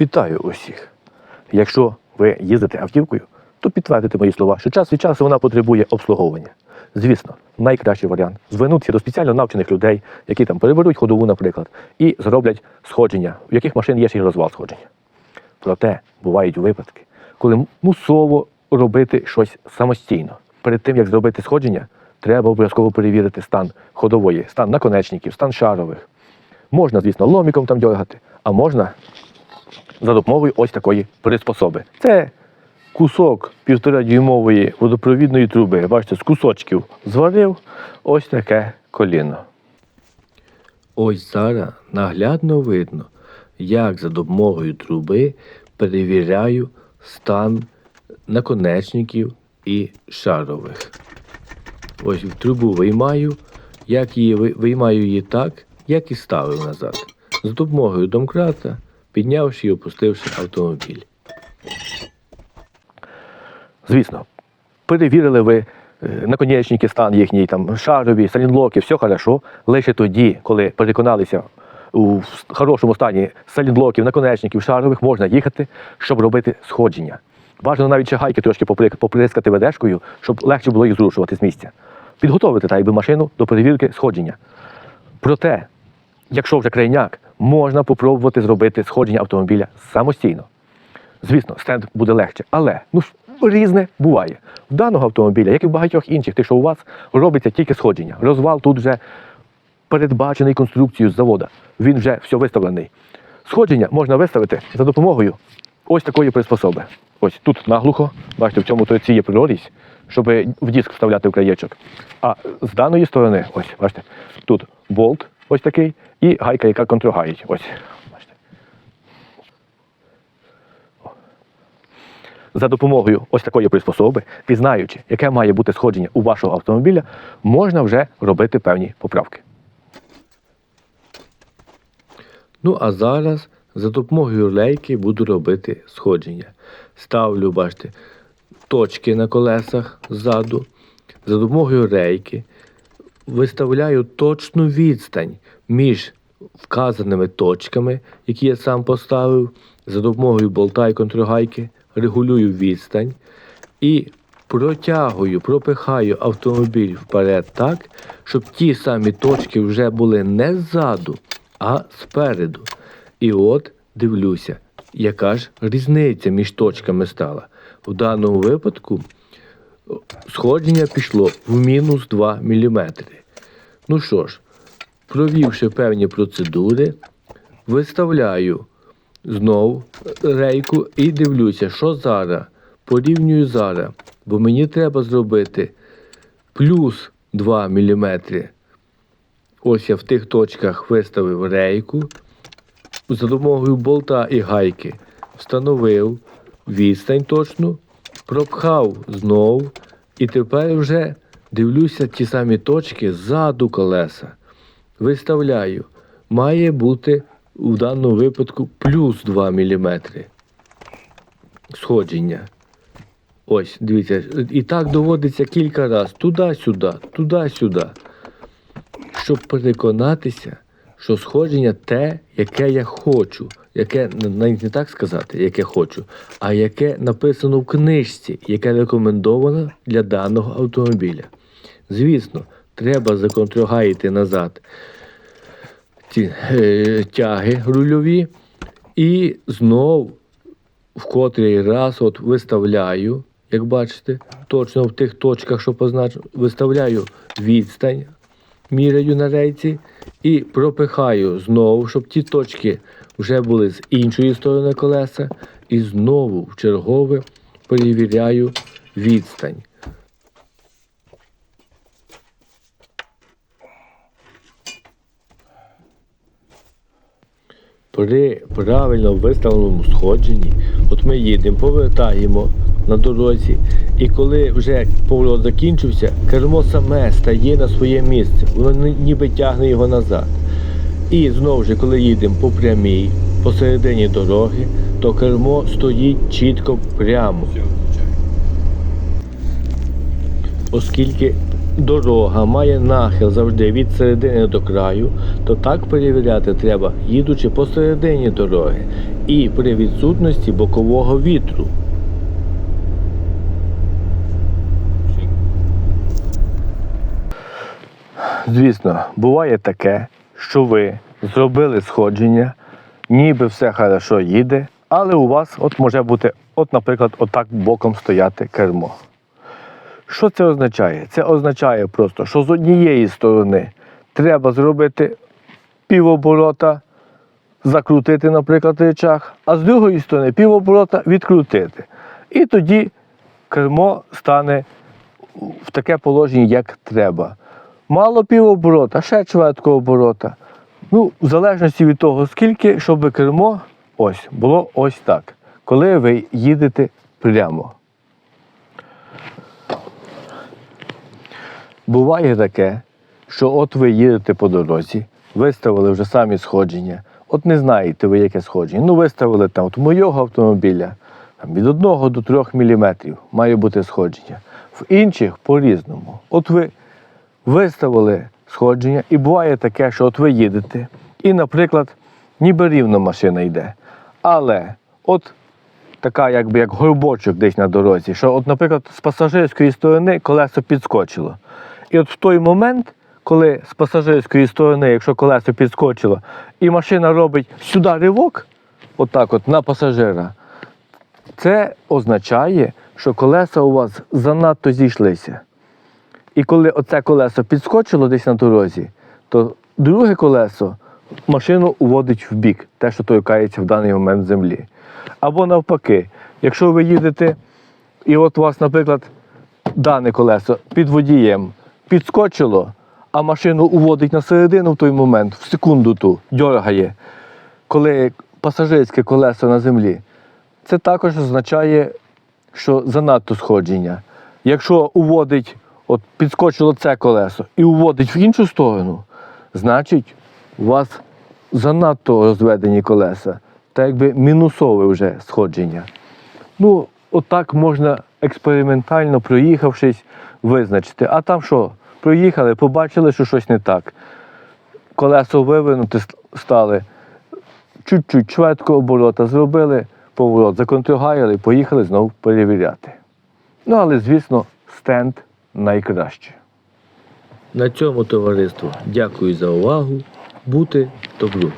Вітаю усіх! Якщо ви їздите автівкою, то підтвердите мої слова, що час від часу вона потребує обслуговування. Звісно, найкращий варіант звернутися до спеціально навчених людей, які там переберуть ходову, наприклад, і зроблять сходження, в яких машин є ще й розвал сходження. Проте бувають випадки, коли мусово робити щось самостійно. Перед тим, як зробити сходження, треба обов'язково перевірити стан ходової, стан наконечників, стан шарових. Можна, звісно, ломіком там дергати, а можна за допомогою ось такої приспособи. Це кусок півторадюймової водопровідної труби. Бачите, з кусочків зварив ось таке коліно. Ось зараз наглядно видно, як за допомогою труби перевіряю стан наконечників і шарових. Ось трубу виймаю, як її виймаю її так, як і ставив назад. З допомогою домкрата, піднявши і опустивши автомобіль. Звісно, перевірили ви е, наконечники, стан їхній, там, шарові, салінблоки, все хорошо. Лише тоді, коли переконалися у хорошому стані салінблоків, наконечників, шарових, можна їхати, щоб робити сходження. Бажано навіть ще гайки трошки попри- поприскати ведешкою, щоб легше було їх зрушувати з місця. Підготовити так якби машину до перевірки сходження. Проте, якщо вже крайняк, можна попробувати зробити сходження автомобіля самостійно. Звісно, стенд буде легше, але ну різне буває. В даного автомобіля, як і в багатьох інших, тих, що у вас, робиться тільки сходження. Розвал тут вже передбачений конструкцією з завода. Він вже все виставлений. Сходження можна виставити за допомогою ось такої приспособи. Ось тут наглухо, бачите, в цьому торці є прорізь, щоб в диск вставляти в краєчок. А з даної сторони, ось, бачите, тут болт ось такий і гайка, яка контрогаїть. Ось. За допомогою ось такої приспособи, пізнаючи, яке має бути сходження у вашого автомобіля, можна вже робити певні поправки. Ну, а зараз за допомогою лейки буду робити сходження. Ставлю, бачите, точки на колесах ззаду. За допомогою рейки виставляю точну відстань між вказаними точками, які я сам поставив. За допомогою болта і контргайки регулюю відстань і протягую, пропихаю автомобіль вперед так, щоб ті самі точки вже були не ззаду, а спереду. І от дивлюся, яка ж різниця між точками стала. В даному випадку сходження пішло в мінус 2 мм. Ну що ж, провівши певні процедури, виставляю знов рейку і дивлюся, що зараз. Порівнюю зараз, бо мені треба зробити плюс 2 мм. Ось я в тих точках виставив рейку. За допомогою болта і гайки встановив відстань точну, пропхав знов, і тепер вже дивлюся ті самі точки ззаду колеса. Виставляю. Має бути у даному випадку плюс 2 мм сходження. Ось, дивіться, і так доводиться кілька разів туди-сюди, туди-сюди, щоб переконатися, що сходження те, яке я хочу, яке навіть не так сказати, яке хочу, а яке написано в книжці, яке рекомендовано для даного автомобіля. Звісно, треба законтрогаяти назад ці е, тяги рульові і знов в котрий раз от виставляю, як бачите, точно в тих точках, що позначено, виставляю відстань, міряю на рейці і пропихаю знову, щоб ті точки вже були з іншої сторони колеса, і знову в чергове перевіряю відстань. При правильно виставленому сходженні, от ми їдемо, повертаємо на дорозі, і коли вже поворот закінчився, кермо саме стає на своє місце, воно ніби тягне його назад. І знову ж, коли їдемо по прямій, посередині дороги, то кермо стоїть чітко прямо. Оскільки дорога має нахил завжди від середини до краю, то так перевіряти треба, їдучи посередині дороги і при відсутності бокового вітру. Звісно, буває таке, що ви зробили сходження, ніби все хорошо їде, але у вас от може бути, от, наприклад, отак боком стояти кермо. Що це означає? Це означає просто, що з однієї сторони треба зробити півоборота, закрутити, наприклад, речах, а з другої сторони півоборота відкрутити. І тоді кермо стане в таке положення, як треба. Мало півоборота, ще чвертку оборота. Ну, в залежності від того, скільки, щоб кермо ось було ось так, коли ви їдете прямо. Буває таке, що от ви їдете по дорозі, виставили вже самі сходження. От не знаєте ви, яке сходження. Ну, виставили там от мого автомобіля там, від 1 до 3 мм має бути сходження. В інших по-різному. От ви виставили сходження, і буває таке, що от ви їдете, і, наприклад, ніби рівно машина йде. Але от така, якби як горбочок десь на дорозі, що, от, наприклад, з пасажирської сторони колесо підскочило. І от в той момент, коли з пасажирської сторони, якщо колесо підскочило, і машина робить сюди ривок, отак от на пасажира, це означає, що колеса у вас занадто зійшлися. І коли оце колесо підскочило десь на дорозі, то друге колесо машину уводить в бік, те, що торкається в даний момент землі. Або навпаки, якщо ви їдете, і от у вас, наприклад, дане колесо під водієм підскочило, а машину уводить на середину в той момент, в секунду ту, дьоргає, коли пасажирське колесо на землі, це також означає, що занадто сходження. Якщо уводить, от підскочило це колесо і уводить в іншу сторону, значить у вас занадто розведені колеса, та якби мінусове вже сходження. Ну, отак можна експериментально проїхавшись, визначити. А там що? Проїхали, побачили, що щось не так. Колесо вивинути стали, чуть-чуть чвертку оборота зробили, поворот законтрогаяли, поїхали знову перевіряти. Ну, але, звісно, стенд найкраще. На цьому товариство дякую за увагу. Бути добру.